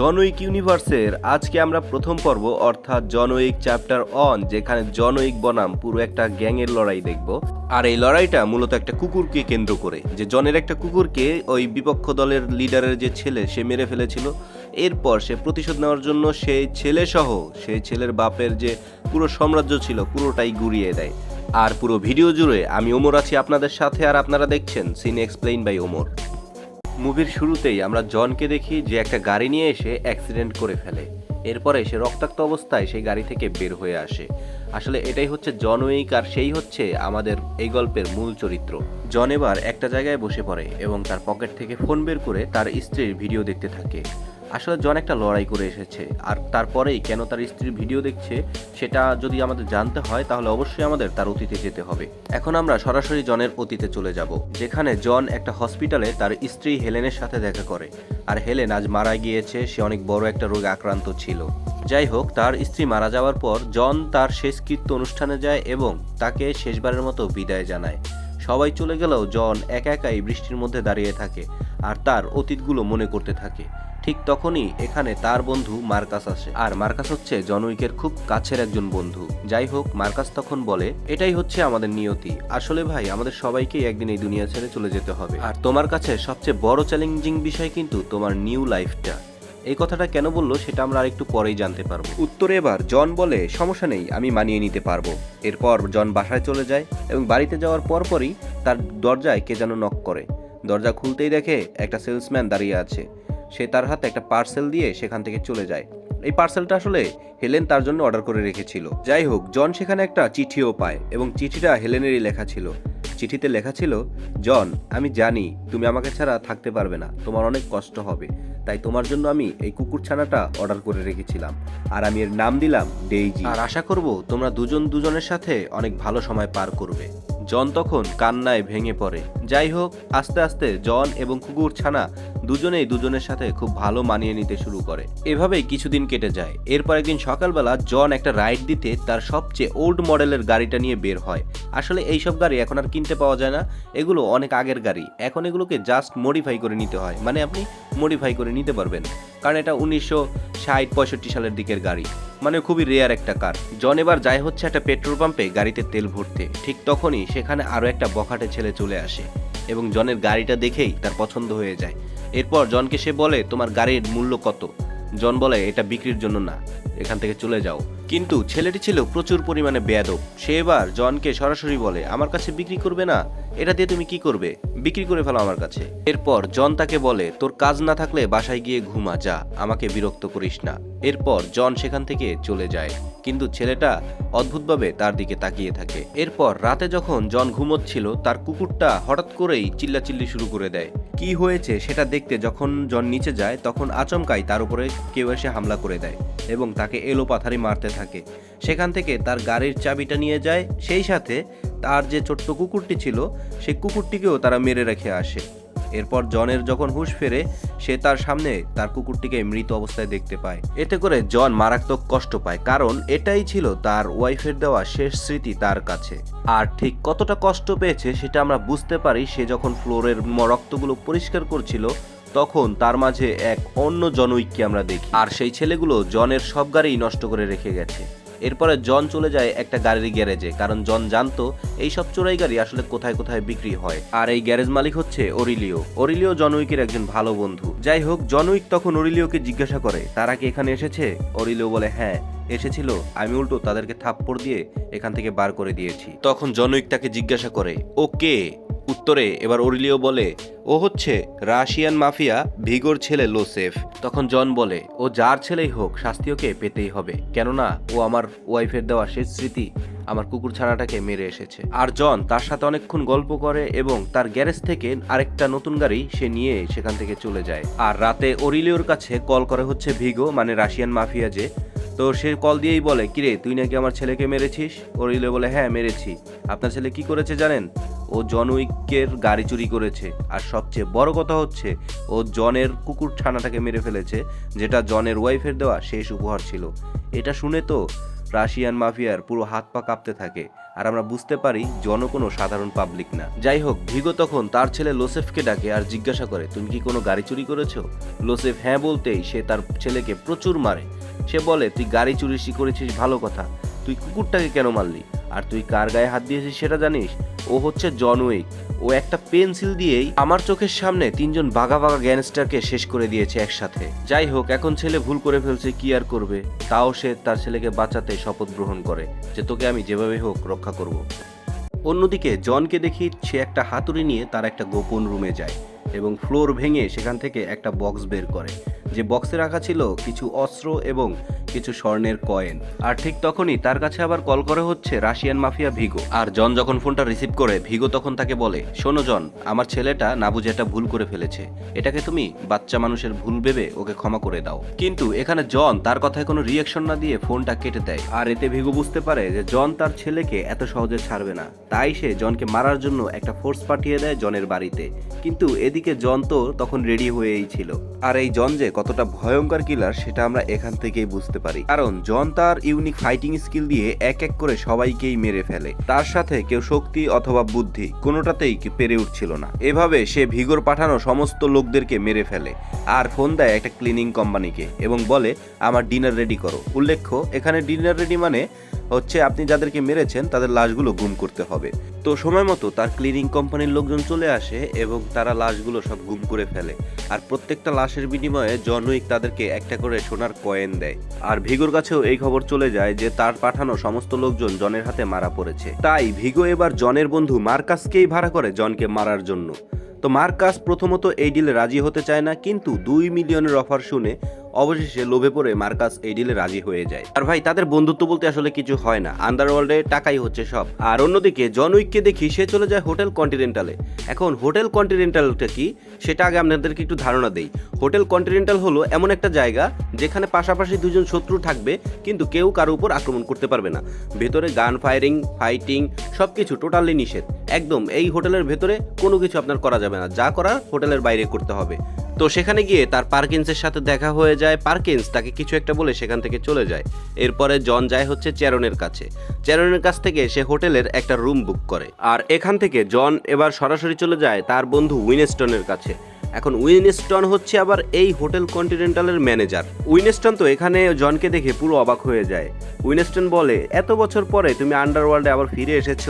John Wick ইউনিভার্সের আজকে আমরা প্রথম পর্ব, অর্থাৎ জন উইক চ্যাপ্টার অন যেখানে জন উইক বনাম পুরো একটা গ্যাংয়ের লড়াই দেখব। আর এই লড়াইটা মূলত একটা কুকুরকে কেন্দ্র করে, যে জনের একটা কুকুরকে ওই বিপক্ষ দলের লিডারের যে ছেলে, সে মেরে ফেলেছিল। এরপর সে প্রতিশোধ নেওয়ার জন্য সেই ছেলে সহ সেই ছেলের বাপের যে পুরো সাম্রাজ্য ছিল, পুরোটাই গুড়িয়ে দেয়। আর পুরো ভিডিও জুড়ে আমি ওমর আছি আপনাদের সাথে, আর আপনারা দেখছেন সিন এক্সপ্লেইন বাই ওমর। মুভির শুরুতেই আমরা জনকে দেখি যে একটা গাড়ি নিয়ে এসে অ্যাক্সিডেন্ট করে ফেলে। এরপরে সে রক্তাক্ত অবস্থায় সেই গাড়ি থেকে বের হয়ে আসে। আসলে এটাই হচ্ছে জন উইক আর সেই হচ্ছে আমাদের এই গল্পের মূল চরিত্র। জন এবার একটা জায়গায় বসে পড়ে এবং তার পকেট থেকে ফোন বের করে তার স্ত্রীর ভিডিও দেখতে থাকে। আসলে জন একটা লড়াই করে এসেছে। আর তারপরেই কেন তার স্ত্রীর ভিডিও দেখছে, সেটা যদি আমাদের জানতে হয়, তাহলে অবশ্যই আমাদের তার অতীতে যেতে হবে। এখন আমরা সরাসরি জনের অতীতে চলে যাব, যেখানে জন একটা হসপিটালে তার স্ত্রী হেলেনের সাথে দেখা করে। আর হেলেন আজ মারা গিয়েছে, সে অনেক বড় একটা রোগে আক্রান্ত ছিল। যাই হোক, তার স্ত্রী মারা যাওয়ার পর জন তার শেষকৃত্য অনুষ্ঠানে যায় এবং তাকে শেষবারের মতো বিদায় জানায়। সবাই চলে গেলেও জন একা একাই বৃষ্টির মধ্যে দাঁড়িয়ে থাকে আর তার অতীতগুলো মনে করতে থাকে। ঠিক তখনই এখানে তার বন্ধু মার্কাস আসে। আর মার্কাস হচ্ছে জন উইকের খুব কাছের একজন বন্ধু। যাই হোক, মার্কাস তখন বলে, এটাই হচ্ছে আমাদের নিয়তি। আসলে ভাই, আমাদের সবাইকেই একদিন এই দুনিয়া ছেড়ে চলে যেতে হবে। আর তোমার কাছে সবচেয়ে বড় চ্যালেঞ্জিং বিষয় কিন্তু তোমার নিউ লাইফটা এই কথাটা কেন বলল সেটা আমরা আরেকটু পরেই জানতে পারব। উত্তরে এবার জন বলে, সমস্যা নেই, আমি মানিয়ে নিতে পারব। এরপর জন বাসায় চলে যায় এবং বাড়িতে যাওয়ার পরপরই তার দরজায় কে যেন নক করে। দরজা খুলতেই দেখে একটা সেলসম্যান দাঁড়িয়ে আছে। সে তার হাতে একটা পার্সেল দিয়ে সেখান থেকে চলে যায়। এই পার্সেলটা আসলে হেলেন তার জন্য অর্ডার করে রেখেছিল। যাই হোক, জন সেখানে একটা চিঠিও পায় এবং চিঠিটা হেলেনেরই লেখা ছিল। চিঠিতে লেখা ছিল, জন, আমি জানি তুমি আমাকে ছাড়া থাকতে পারবে না, তোমার অনেক কষ্ট হবে, তাই তোমার জন্য আমি এই কুকুর ছানাটা অর্ডার করে রেখেছিলাম, আর আমি এর নাম দিলাম ডেইজি। আর আশা করব তোমরা দুজন দুজনের সাথে অনেক ভালো সময় পার করবে। জন তখন কান্নায় ভেঙে পড়ে। যাই হোক, আস্তে আস্তে জন এবং কুকুর ছানা দুজনেই দুজনের সাথে খুব ভালো মানিয়ে নিতে শুরু করে। এভাবেই কিছুদিন কেটে যায়। এরপর একদিন সকালবেলা জন একটা রাইড দিতে তার সবচেয়ে ওল্ড মডেলের গাড়িটা নিয়ে বের হয়। আসলে এইসব গাড়ি এখন আর কিনতে পাওয়া যায় না। এগুলো অনেক আগের গাড়ি। এখন এগুলোকে জাস্ট মডিফাই করে নিতে হয়। মানে আপনি মডিফাই করে নিতে পারবেন। কারণ এটা উনিশশো ষাট পঁয়ষট্টি সালের দিকের গাড়ি। মানে খুবই রেয়ার একটা কার জন এবার যায় হচ্ছে একটা পেট্রোল পাম্পে গাড়িতে তেল ভরতে। ঠিক তখনই সেখানে আরও একটা বখাটে ছেলে চলে আসে। এবং জনের গাড়িটা দেখেই তার পছন্দ হয়ে যায়। এরপর জনকে সে বলে, তোমার গাড়ির মূল্য কত? জন বলে, এটা বিক্রির জন্য না। এখান থেকে চলে যাও। কিন্তু ছেলেটি ছিল প্রচুর পরিমাণে বেয়াদব। সে এবার জনকে সরাসরি বলে, আমার কাছে বিক্রি করবে না, এটা দিয়ে তুমি কি করবে? বিক্রি করে ফেলো আমার কাছে। এরপর জন তাকে বলে, তোর কাজ না থাকলে বাসায় গিয়ে ঘুমা, যা, আমাকে বিরক্ত করিস না। এরপর জন সেখান থেকে চলে যায়, কিন্তু ছেলেটা অদ্ভুতভাবে তার দিকে তাকিয়ে থাকে। এরপর রাতে যখন জন ঘুমোচ্ছিল, তার কুকুরটা হঠাৎ করেই চিল্লাচিল্লি শুরু করে দেয়। কি হয়েছে সেটা দেখতে যখন জন নিচে যায়, তখন আচমকাই তার উপরে কেউ এসে হামলা করে দেয় এবং তাকে এলো পাথারি মারতে থাকে। সেখান থেকে তার গাড়ির চাবিটা নিয়ে যায়, সেই সাথে তার যে ছোট্ট কুকুরটি ছিল, সেই কুকুরটিকেও তারা মেরে রেখে আসে। এরপর জনের যখন হুঁশ ফেরে, সে তার সামনে তার কুকুরটিকে মৃত অবস্থায় দেখতে পায়। এতে করে জন মারাত্মক কষ্ট পায়, কারণ এটাই ছিল তার ওয়াইফের দেওয়া শেষ স্মৃতি তার কাছে। আর ঠিক কতটা কষ্ট পেয়েছে, সেটা আমরা বুঝতে পারি। সে যখন ফ্লোরের রক্তগুলো পরিষ্কার করছিল তখন তার মাঝে এক অন্য জনৈককে আমরা দেখি। আর সেই ছেলেগুলো জনের সব গাড়ি নষ্ট করে রেখে গেছে। এরপরে জন চলে যায় একটা গাড়ির গ্যারেজে, কারণ জন জানতো এই সব চোরাই গাড়ি আসলে কোথায় কোথায় বিক্রি হয়। আর এই গ্যারেজ মালিক হচ্ছে অরিলিও। অরিলিও জনউইকের একজন ভালো বন্ধু। যাই হোক জনউইক তখন অরিলিওকে জিজ্ঞাসা করে, তারা কি এখানে এসেছে? অরিলিও বলে হ্যাঁ এসেছিল। আমি উল্টো তাদেরকে থাপ্পড় দিয়ে এখান থেকে বার করে দিয়েছি। তখন জনৈক তাকে জিজ্ঞাসা করে, ও কে? উত্তরে এবার অরিলিও বলে, ও হচ্ছে রাশিয়ান মাফিয়া ভিগোর ছেলে লোসেফ। তখন জন বলে, ও যার ছেলেই হোক, শাস্তি ওকে পেতেই হবে। কেননা ও আমার ওয়াইফের দেওয়া শেষ স্মৃতি আমার কুকুর ছানাটাকে মেরে এসেছে। আর জন তার সাথে অনেকক্ষণ গল্প করে এবং তার গ্যারেজ থেকে আরেকটা নতুন গাড়ি সে নিয়ে সেখান থেকে চলে যায়। আর রাতে অরিলিওর কাছে কল করে হচ্ছে ভিগো মানে রাশিয়ান মাফিয়া যে। তো সে কল দিয়েই বলে, কিরে, তুই নাকি আমার ছেলেকে মেরেছিস? অরিলিও বলে হ্যাঁ মেরেছি। আপনার ছেলে কি করেছে জানেন? ও জন উইকের গাড়ি চুরি করেছে। আর সবচেয়ে বড় কথা হচ্ছে, ও জনের কুকুর ছানাটাকে মেরে ফেলেছে, যেটা জনের ওয়াইফের দেওয়া শেষ উপহার ছিল। এটা শুনে তো রাশিয়ান মাফিয়ার পুরো হাত পা কাঁপতে থাকে, আর আমরা বুঝতে পারি জন কোনো সাধারণ পাবলিক না। যাই হোক, ভিগো তখন তার ছেলে লোসেফকে ডাকে আর জিজ্ঞাসা করে, তুমি কি কোনো গাড়ি চুরি করেছ? লোসেফ হ্যাঁ বলতেই সে তার ছেলেকে প্রচুর মারে। সে বলে, তুই গাড়ি চুরি করেছিস, ভালো কথা। তুই কুকুরটাকে কেন মারলি? আর তুই কার গায়ে হাত দিয়েছিস সেটা জানিস? ও হচ্ছে জন ও একটা পেন্সিল দিয়েই আমার চোখের সামনে তিনজন বাঘা বাঘা গ্যাংস্টারকে শেষ করে দিয়েছে একসাথে। যাই হোক, এখন ছেলে ভুল করে ফেলছে, কি আর করবে? তাও সে তার ছেলেকে বাঁচাতে শপথ গ্রহণ করে যে তোকে আমি যেভাবে হোক রক্ষা করব। অন্যদিকে জনকে দেখি সে একটা হাতুড়ি নিয়ে তার একটা গোপন রুমে যায় এবং ফ্লোর ভেঙে সেখান থেকে একটা বক্স বের করে। যে বক্সে রাখা ছিল কিছু অস্ত্র এবং কিছু স্বর্ণের কয়েন। আর ঠিক তখনই তার কাছে আবার কল করে হচ্ছে রাশিয়ান মাফিয়া ভিগো। আর জন যখন ফোনটা রিসিভ করে, ভিগো তখন তাকে বলে, শোনো জন, আমার ছেলেটা না বুঝে একটা ভুল করে ফেলেছে। এটাকে তুমি বাচ্চা মানুষের ভুল ভেবে ওকে ক্ষমা করে দাও। কিন্তু এখানে জন তার কথায় কোনো রিয়াকশন না দিয়ে ফোনটা কেটে দেয়। আর এতে ভিগো বুঝতে পারে যে জন তার ছেলেকে এত সহজে ছাড়বে না। তাই সে জনকে মারার জন্য একটা ফোর্স পাঠিয়ে দেয় জনের বাড়িতে। কিন্তু এদিকে জন তো তখন রেডি হয়েই ছিল। আর এই জন যে কতটা ভয়ঙ্কর কিলার সেটা আমরা এখান থেকেই বুঝতে পারি। কারণ জন তার ইউনিক ফাইটিং স্কিল দিয়ে এক এক করে সবাইকেই মেরে ফেলে। তার সাথে কেউ শক্তি অথবা বুদ্ধি কোনোটাতেই পেরে উঠছিল না। এভাবে সে ভিগোর পাঠানো সমস্ত লোকদেরকে মেরে ফেলে আর ফোন দেয় একটা ক্লিনিং কোম্পানিকে এবং বলে, আমার ডিনার রেডি করো। উল্লেখ্য, এখানে ডিনার রেডি মানে হচ্ছে আপনি যাদেরকে মেরেছেন তাদের লাশগুলো গুম করতে হবে। তো সময় মতো তার ক্লিনিং কোম্পানির লোকজন চলে আসে এবং তারা লাশগুলো সব গুম করে ফেলে। আর প্রত্যেকটা লাশের বিনিময়ে জন উইক তাদেরকে একটা করে সোনার কয়েন দেয়। আর ভিগোর কাছেও এই খবর চলে যায় যে তার পাঠানো সমস্ত লোকজন জনের হাতে মারা পড়েছে। তাই ভিগো এবার জনের বন্ধু মার্কাসকেই ভাড়া করে জনকে মারার জন্য। তো মার্কাস প্রথমত এই ডিলে রাজি হতে চায় না, কিন্তু দুই মিলিয়নের অফার শুনে অবশেষে লোভে পড়ে মার্কাস এই ডিলে রাজি হয়ে যায়। আর ভাই, তাদের বন্ধুত্ব বলতে আসলে কিছু হয় না। আন্ডারওয়ার্ল্ডে টাকাই হচ্ছে সব। আর অন্যদিকে, জন উইককে দেখি সে চলে যায় হোটেল কন্টিনেন্টালে। এখন হোটেল কন্টিনেন্টালটা কি? সেটা আগে আপনাদেরকে একটু ধারণা দেই। হোটেল কন্টিনেন্টাল হলো এমন একটা জায়গা যেখানে পাশাপাশি দুজন শত্রু থাকবে, কিন্তু কেউ কারও উপর আক্রমণ করতে পারবে না। ভেতরে গান ফায়ারিং, ফাইটিং সব কিছু টোটালি নিষেধ। একদম, এই হোটেলের ভেতরে কোনো কিছু আপনার করা যাবে না। যা করার হোটেলের বাইরে করতে হবে। তো সেখানে গিয়ে তার পার্কিন্সের সাথে দেখা হয়ে যায়। পার্কিন্স তাকে কিছু একটা বলে সেখান থেকে চলে যায়। এরপরে জন যায় হচ্ছে চ্যারনের কাছে। চ্যারনের কাছ থেকে সে হোটেলের একটা রুম বুক করে। আর এখান থেকে জন এবার সরাসরি চলে যায় তার বন্ধু উইনেস্টনের কাছে। এখন উইনস্টন হচ্ছে আবার এই হোটেল কন্টিনেন্টালের ম্যানেজার। উইনস্টন তো এখানে জনকে দেখে পুরো অবাক হয়ে যায়। উইনস্টন বলে, এত বছর পরে তুমি আন্ডারওয়ার্ল্ডে আবার ফিরে এসেছ?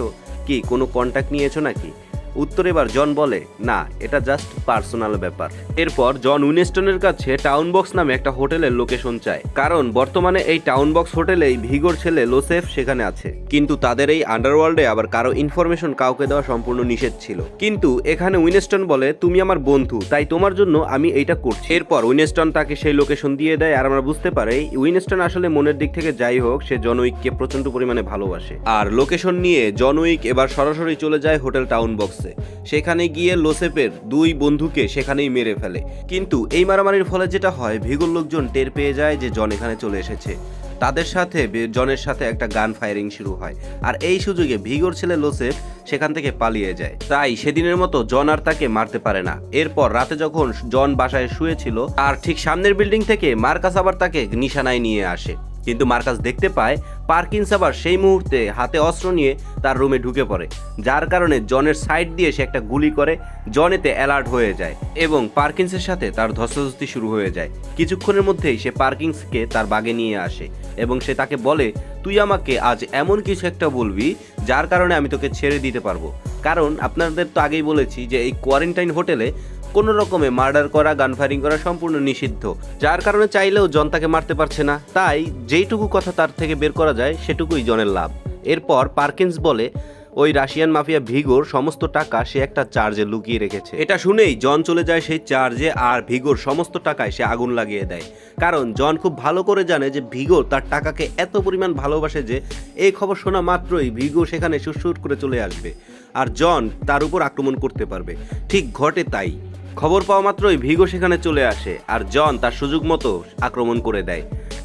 কি কোনো কন্ট্যাক্ট নিয়েছো নাকি? উত্তর এবার জন বলে, না, এটা জাস্ট পার্সোনাল ব্যাপার। এরপর জন উইনেস্টনের কাছে টাউন বক্স নামে একটা হোটেলের লোকেশন চায়। কারণ বর্তমানে এই টাউন বক্স হোটেলেই ভিগোর ছেলে লোসেফ সেখানে আছে। কিন্তু তাদের এই আন্ডারওয়ার্ল্ডে আবার কারও ইনফরমেশন কাউকে দেওয়া সম্পূর্ণ নিষেধ ছিল। কিন্তু এখানে উইনেস্টন বলে, তুমি আমার বন্ধু, তাই তোমার জন্য আমি এইটা করছি। এরপর উইনেস্টন তাকে সেই লোকেশন দিয়ে দেয়, আর আমরা বুঝতে পারি, উইনেস্টন আসলে মনের দিক থেকে যাই হোক, সে জনউইককে প্রচণ্ড পরিমাণে ভালোবাসে। আর লোকেশন নিয়ে জনউইক এবার সরাসরি চলে যায় হোটেল টাউন বক্সে। সেখানে গিয়ে লোসেপের দুই বন্ধুকে সেখানেই মেরে ফেলে। কিন্তু এই মারামারির ফলে যেটা হয়, ভিগোর লোকজন টের পেয়ে যায় যে জন এখানে চলে এসেছে। তাদের সাথে জনের সাথে একটা গান ফায়ারিং শুরু হয়। আর এই সুযোগে ভিগোর ছেলে লোসেফ সেখান থেকে পালিয়ে যায়। তাই সেদিনের মতো জন আর তাকে মারতে পারে না। এরপর রাতে যখন জন বাসায় শুয়েছিল আর ঠিক সামনের বিল্ডিং থেকে মার্কাস আবার তাকে নিশানায় নিয়ে আসে। কিন্তু মার্কাস দেখতে পায় পার্কিন্স আবার সেই মুহূর্তে হাতে অস্ত্র নিয়ে তার রুমে ঢুকে পড়ে, যার কারণে জনের সাইড দিয়ে সে একটা গুলি করে, জনেতে অ্যালার্ট হয়ে যায় এবং পার্কিন্সের সাথে তার ধস্তাধস্তি শুরু হয়ে যায়। কিছুক্ষণের মধ্যেই সে পার্কিন্সকে তার বাগে নিয়ে আসে এবং সে তাকে বলে, তুই আমাকে আজ এমন কিছু একটা বলবি, যার কারণে আমি তোকে ছেড়ে দিতে পারব। কারণ আপনাদের তো আগেই বলেছি যে এই কোয়ারেন্টাইন হোটেলে কোনো রকমে মার্ডার করা, গান ফায়ারিং করা সম্পূর্ণ নিষিদ্ধ। যার কারণে চাইলেও জন তাকে মারতে পারছে না। তাই যেইটুকু কথা তার থেকে বের করা যায়, সেটুকুই জনের লাভ। এরপর পার্কিন্স বলে, ওই রাশিয়ান মাফিয়া ভিগোর সমস্ত টাকা সে একটা চার্জে লুকিয়ে রেখেছে। এটা শুনেই জন চলে যায় সেই চার্জে আর ভিগোর সমস্ত টাকায় সে আগুন লাগিয়ে দেয়। কারণ জন খুব ভালো করে জানে যে ভিগো তার টাকাকে এত পরিমাণ ভালোবাসে যে এই খবর শোনা মাত্রই ভিগো সেখানে সুরসুর করে চলে আসবে। আর জন তার উপর আক্রমণ করতে পারবে। ঠিক ঘটে তাই। খবর পাওয়া মাত্রই ভিগো সেখানে চলে আসে আর জন তার সুযোগ মতো আক্রমণ করে দেয়।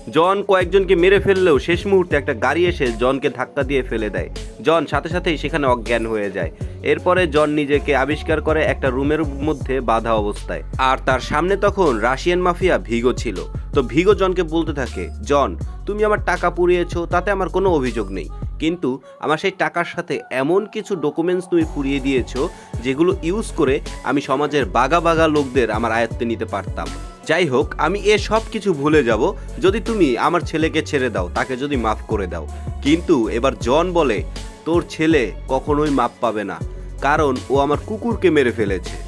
জন কয়েকজনকে মেরে ফেললেও শেষ মুহূর্তে একটা গাড়ি এসে জনকে ধাক্কা দিয়ে ফেলে দেয়। জন সাথে সাথেই সেখানে অজ্ঞান হয়ে যায়। এরপরে জন নিজেকে আবিষ্কার করে একটা রুমের মধ্যে বাধা অবস্থায়। আর তার সামনে তখন রাশিয়ান মাফিয়া ভিগো ছিল। তো ভিগো জনকে বলতে থাকে, জন, তুমি আমার টাকা পুড়িয়েছো, তাতে আমার কোনো অভিযোগ নেই। কিন্তু আমার সেই টাকার সাথে এমন কিছু ডকুমেন্টস তুমি পুড়িয়ে দিয়েছ, যেগুলো ইউজ করে আমি সমাজের বাগা বাগা লোকদের আমার আয়ত্তে নিতে পারতাম। যাই হোক, আমি এ সব কিছু ভুলে যাব। যদি তুমি আমার ছেলেকে ছেড়ে দাও, তাকে যদি মাফ করে দাও। কিন্তু এবার জন বলে, তোর ছেলে কখনোই মাপ পাবে না। কারণ ও আমার কুকুরকে মেরে ফেলেছে।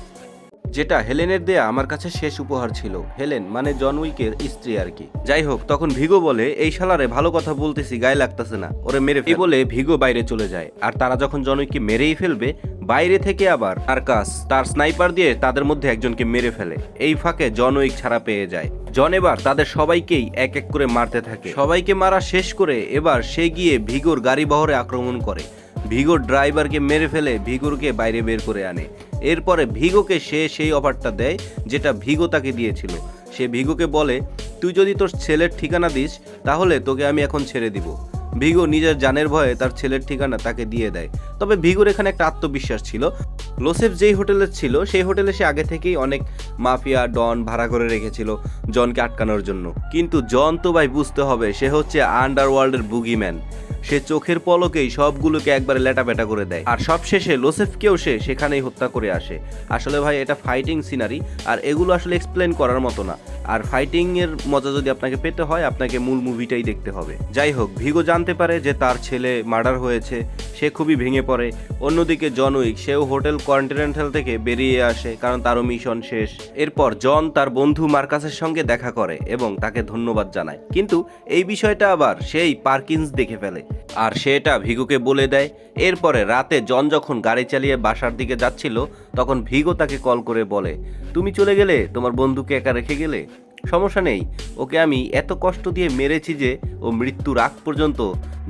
যেটা হেলেনের দেয়া আমার কাছে শেষ উপহার ছিল। হেলেন মানে জন উইকের স্ত্রী আর কি। যাই হোক তখন ভিগো বলে, এই শালারে ভালো কথা বলতেছি, গায়ে লাগতেছে না। ওরে মেরে। এই বলে ভিগো বাইরে চলে যায়। আর তারা যখন জন উইককে মেরেই ফেলবে, বাইরে থেকে আবার আরকাস তার স্নাইপার দিয়ে তাদের মধ্যে একজনকে মেরে ফেলে। এই ফাঁকে জন উইক ছাড়া পেয়ে যায়। জন এবার তাদের সবাইকেই এক এক করে মারতে থাকে। সবাইকে মারা শেষ করে এবার সে গিয়ে ভিগোর গাড়ি বহরে আক্রমণ করে। ভিগোর ড্রাইভারকে মেরে ফেলে ভিগোরকে বাইরে বের করে আনে। এরপরে ভিগোকে সে সেই অফারটা দেয়, যেটা ভিগো তাকে দিয়েছিল। সে ভিগোকে বলে, তুই যদি তোর ছেলের ঠিকানা দিস, তাহলে তোকে আমি এখন ছেড়ে দিব। ভিগো নিজের জানের ভয়ে তার ছেলের ঠিকানা তাকে দিয়ে দেয়। তবে ভিগোর এখানে একটা আত্মবিশ্বাস ছিল। লোসেফ যেই হোটেলে ছিল, সেই হোটেলে সে আগে থেকেই অনেক মাফিয়া, ডন ভাড়া করে রেখেছিল জনকে আটকানোর জন্য। কিন্তু জন তো ভাই বুঝতে হবে, সে হচ্ছে আন্ডারওয়ার্ল্ডের বুগিম্যান সে চোখের পলকেই সবগুলোকে একবারে লেটাপেটা করে দেয়। আর সবশেষে লোসেফকেও সে সেখানেই হত্যা করে আসে। আসলে ভাই, এটা ফাইটিং সিনারি আর এগুলো আসলে এক্সপ্লেন করার মতো না। আর ফাইটিং এর মজা যদি আপনাকে পেতে হয়, আপনাকে মূল মুভিটাই দেখতে হবে। যাই হোক, ভিগো জানতে পারে যে তার ছেলে মার্ডার হয়েছে, সে খুবই ভেঙে পড়ে। অন্যদিকে জন উইক সেও হোটেল কন্টিনেন্টাল থেকে বেরিয়ে আসে, কারণ তারও মিশন শেষ। এরপর জন তার বন্ধু মার্কাসের সঙ্গে দেখা করে এবং তাকে ধন্যবাদ জানায়। কিন্তু এই বিষয়টা আবার সেই পার্কিন্স দেখে ফেলে। আর সে এটা ভিগুকে বলে দেয়। এরপরে রাতে জন যখন গাড়ি চালিয়ে বাসার দিকে যাচ্ছিল, তখন ভিগো তাকে কল করে বলে, তুমি চলে গেলে? তোমার বন্ধুকে একা রেখে গেলে? সমস্যা নেই। ওকে আমি এত কষ্ট দিয়ে মেরেছি যে ও মৃত্যুর আগ পর্যন্ত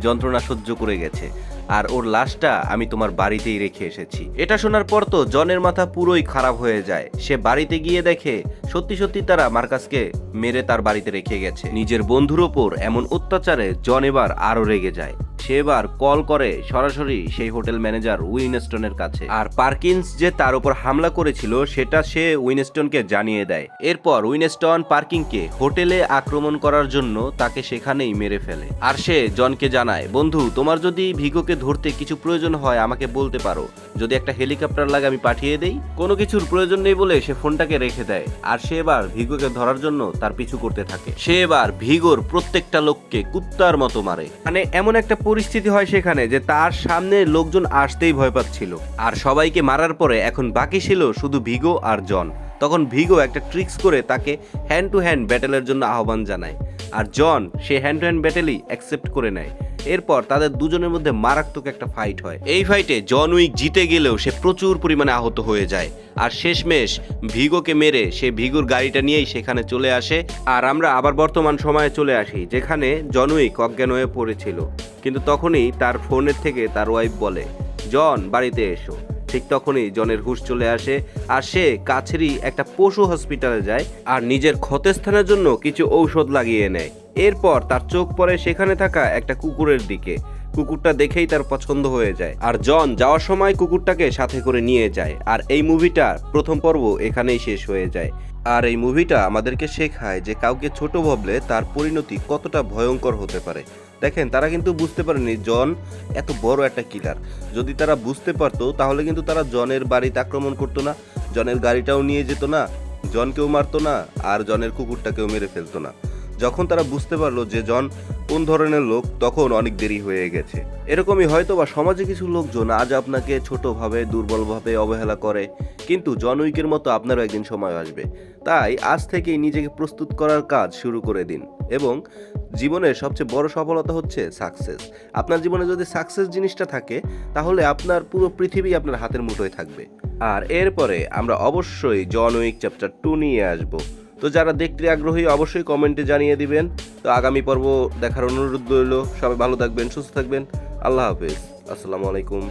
যন্ত্রণা সহ্য করে গেছে। আর ওর লাশটা আমি তোমার বাড়িতেই রেখে এসেছি। এটা শোনার পর তো জনের মাথা পুরোই খারাপ হয়ে যায়। সে বাড়িতে গিয়ে দেখে সত্যি সত্যি তারা মার্কাসকে মেরে তার বাড়িতে রেখে গেছে। নিজের বন্ধুর ওপর এমন অত্যাচারে জন এবার আরও রেগে যায়। সে এবার কল করে সরাসরি সেই হোটেল ম্যানেজার উইনস্টনের কাছে। আর পার্কিন্স যে তার উপর হামলা করেছিল, সেটা সে উইনস্টনকে জানিয়ে দেয়। এরপর উইনস্টন পার্কিংকে হোটেলে আক্রমণ করার জন্য তাকে সেখানেই মেরে ফেলে। আর সে জনকে জানায়, বন্ধু, তোমার যদি ভিগোকে ধরতে কিছু প্রয়োজন হয়, আমাকে বলতে পারো। যদি একটা হেলিকপ্টার লাগে, আমি পাঠিয়ে দেই। কোনো কিছুর প্রয়োজন নেই বলে সে ফোনটাকে রেখে দেয়। আর সে এবার ভিগোকে ধরার জন্য তার পিছু করতে থাকে। সে এবার ভিগোর প্রত্যেকটা লোককে কুত্তার মতো মারে। মানে এমন একটা পরিস্থিতি হয় সেখানে যে তার সামনে লোকজন আসতেই ভয় পাচ্ছিল। আর সবাইকে মারার পরে এখন বাকি ছিল শুধু ভিগো আর জন। তখন ভিগো একটা ট্রিক্স করে তাকে হ্যান্ড টু হ্যান্ড ব্যাটেলের জন্য আহ্বান জানায়। আর জন সে হ্যান্ড টু হ্যান্ড ব্যাটেলই অ্যাকসেপ্ট করে নেয়। এরপর তাদের দুজনের মধ্যে মারাত্মক একটা ফাইট হয়। এই ফাইটে জন উইক জিতে গেলেও সে প্রচুর পরিমাণে আহত হয়ে যায়। আর শেষমেশ ভিগোকে মেরে সে ভিগোর গাড়িটা নিয়েই সেখানে চলে আসে। আর আমরা আবার বর্তমান সময়ে চলে আসি, যেখানে জন উইক অজ্ঞান হয়ে পড়েছিল। কিন্তু তখনই তার ফোনের থেকে তার ওয়াইফ বলে জন বাড়িতে এসো। ঠিক তখনই জনের হুশ চলে আসে। আর সে কাছেরই একটা পশু হসপিটালে যায়, আর নিজের ক্ষতস্থানের জন্য কিছু ঔষধ লাগিয়ে নেয়। এরপর তার চোখ পড়ে সেখানে থাকা একটা কুকুরের দিকে। কুকুরটা দেখেই তার পছন্দ হয়ে যায়। আর জন যাওয়ার সময় কুকুরটাকে সাথে করে নিয়ে যায়। আর এই মুভিটা প্রথম পর্ব এখানেই শেষ হয়ে যায়। আর এই মুভিটা আমাদেরকে শেখায় যে কাউকে ছোট ভাবলে তার পরিণতি কতটা ভয়ঙ্কর হতে পারে। দেখেন, তারা কিন্তু বুঝতে পারেনি জন এত বড় একটা কিলার যদি তারা বুঝতে পারতো, তাহলে কিন্তু তারা জনের বাড়িতে আক্রমণ করতো না, জনের গাড়িটাও নিয়ে যেত না, জনকেও মারতো না, আর জনের কুকুরটাকেও মেরে ফেলতো না। যখন তারা বুঝতে পারল যে জন কোন ধরনের লোক, তখন অনেক দেরি হয়ে গেছে। এরকমই হয়তো বা সমাজে কিছু লোকজন আজ আপনাকে ছোটোভাবে, দুর্বলভাবে অবহেলা করে, কিন্তু জন উইকের মতো আপনারও একদিন সময় আসবে। তাই আজ থেকেই নিজেকে প্রস্তুত করার কাজ শুরু করে দিন এবং জীবনের সবচেয়ে বড় সফলতা হচ্ছে সাকসেস। আপনার জীবনে যদি সাকসেস জিনিসটা থাকে, তাহলে আপনার পুরো পৃথিবী আপনার হাতের মুঠোয় থাকবে। আর এরপরে আমরা অবশ্যই জন উইক চ্যাপ্টার টু নিয়ে আসব। তো যারা দেখতে আগ্রহী, অবশ্যই কমেন্টে জানিয়ে দিবেন। তো আগামী পর্ব দেখার অনুরোধ রইল। সবাই ভালো থাকবেন, সুস্থ থাকবেন। আল্লাহ হাফেজ। আসসালামু আলাইকুম।